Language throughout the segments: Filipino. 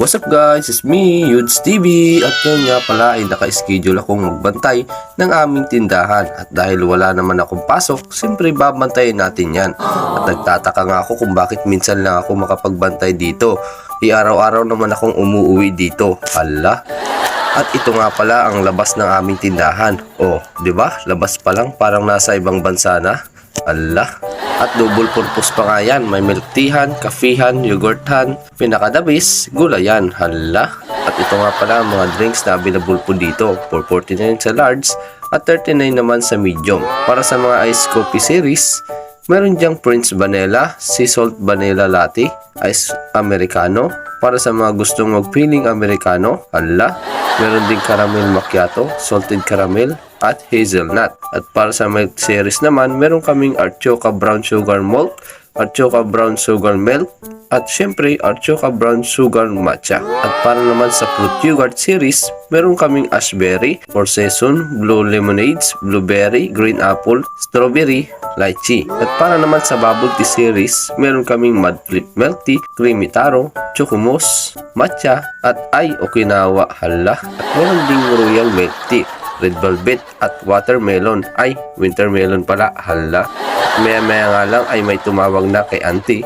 What's up guys? It's me, Yudes TV at ngayon nga pala ay naka-schedule akong magbantay ng aming tindahan at dahil wala naman akong pasok, siyempre babantayin natin yan. At nagtataka nga ako kung bakit minsan lang ako makapagbantay dito. I-araw-araw naman akong umuwi dito. Hala. At ito nga pala ang labas ng aming tindahan. Oh, 'di ba? Labas pa lang parang nasa ibang bansa na. Allah. At double purpose pa nga yan. May milk teahan, kafihan, yogurthan, pinakadabis, gulayan. Hala. At ito nga pala ang mga drinks na available po dito. 449 sa large at 39 naman sa medium. Para sa mga ice coffee series, meron diyang Prince Vanilla, Sea Salt Vanilla Latte, Ice Americano. Para sa mga gustong mag-feeling Americano, hala. Meron din caramel macchiato, salted caramel, at hazelnut. At para sa milk series naman, meron kaming Archoka Brown Sugar Malt, Archoka Brown Sugar Milk, at syempre Archoka Brown Sugar Matcha. At para naman sa fruit yogurt series, meron kaming Ashberry, Forsason, Blue Lemonades, Blueberry, Green Apple, Strawberry, Lychee. At para naman sa bubble tea series, meron kaming Mud Flip Milk Creamy Taro, Chocomus, Matcha, at Ay Okinawa Hala. At meron ding Royal Milk Tea red velvet at watermelon ay wintermelon pala hala maya maya nga lang ay may tumawag na kay auntie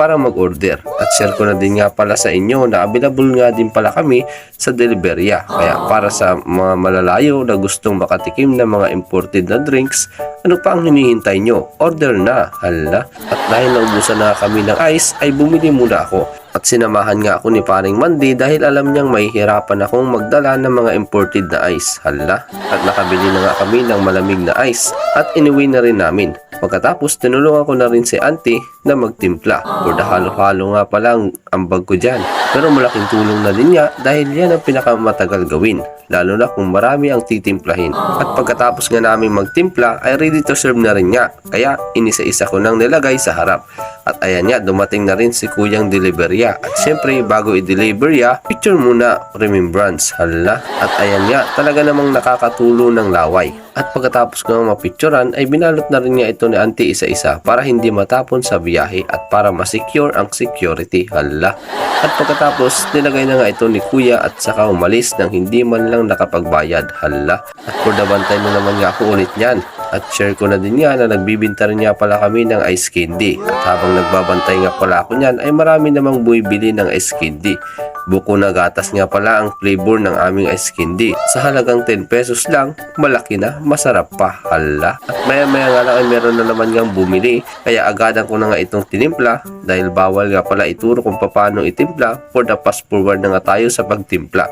para mag-order at share ko na din nga pala sa inyo na available nga din pala kami sa Deliveria kaya para sa mga malalayo na gustong makatikim ng mga imported na drinks ano pa ang hinihintay nyo? Order na, hala. At dahil naubusan na kami ng ice, ay bumili muna ako. At sinamahan nga ako ni paring Mandy dahil alam niyang mahihirapan akong magdala ng mga imported na ice, hala. At nakabili na nga kami ng malamig na ice at inuwi na rin namin. Pagkatapos, tinulungan ko na rin si auntie na magtimpla. Or halo-halo nga pala ang ambag ko dyan. Pero malaking tulong na din niya dahil yan ang pinakamatagal gawin. Lalo na kung marami ang titimplahin. At pagkatapos nga namin magtimpla ay ready to serve na rin nga. Kaya inisa-isa ko nang nilagay sa harap. At ayan nga, dumating na rin si Kuyang Deliveria. At syempre, bago i-deliver ya, picture muna remembrance. Hala. At ayan nga, talaga namang nakakatulo ng laway. At pagkatapos ko mapicturan ay binalot na rin niya ito ni auntie isa-isa para hindi matapon sa biyahe at para masecure ang security. Hala. At pagkatapos nilagay na nga ito ni kuya at saka umalis nang hindi man lang nakapagbayad. Hala. At for the naman nga ako ulit niyan. At share ko na din nga na nagbibinta rin nga pala kami ng ice candy. At habang nagbabantay nga pala ako niyan ay marami namang bumibili ng ice candy. Buko na gatas nga pala ang flavor ng aming ice candy. Sa halagang 10 pesos lang, malaki na, masarap pa. Hala. At maya maya nga lang ay meron na naman ngang bumili. Kaya agadan ko na nga itong tinimpla dahil bawal nga pala ituro kung paano itimpla for the fast forward na nga tayo sa pagtimpla.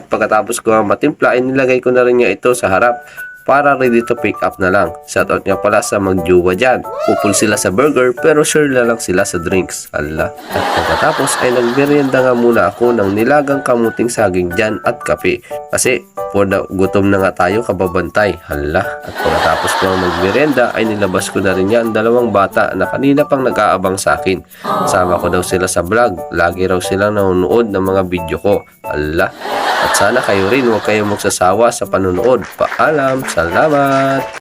At pagkatapos ko matimpla, ay nilagay ko na rin nga ito sa harap para ready to pick up na lang. Shoutout nga pala sa magjuwa dyan. Pupul sila sa burger pero sure na lang sila sa drinks. Ala. At pagkatapos ay nagmerienda nga muna ako ng nilagang kamuting saging dyan at kape. Kasi for the gutom na nga tayo kababantay. Hala. At pagkatapos ko magmerienda ay nilabas ko na rin yan dalawang bata na kanina pang nag-aabang sa akin. Sama ko daw sila sa vlog. Lagi raw sila nanonood ng mga video ko. Hala. At sana kayo rin huwag kayong magsasawa sa panonood. Paalam. Salamat.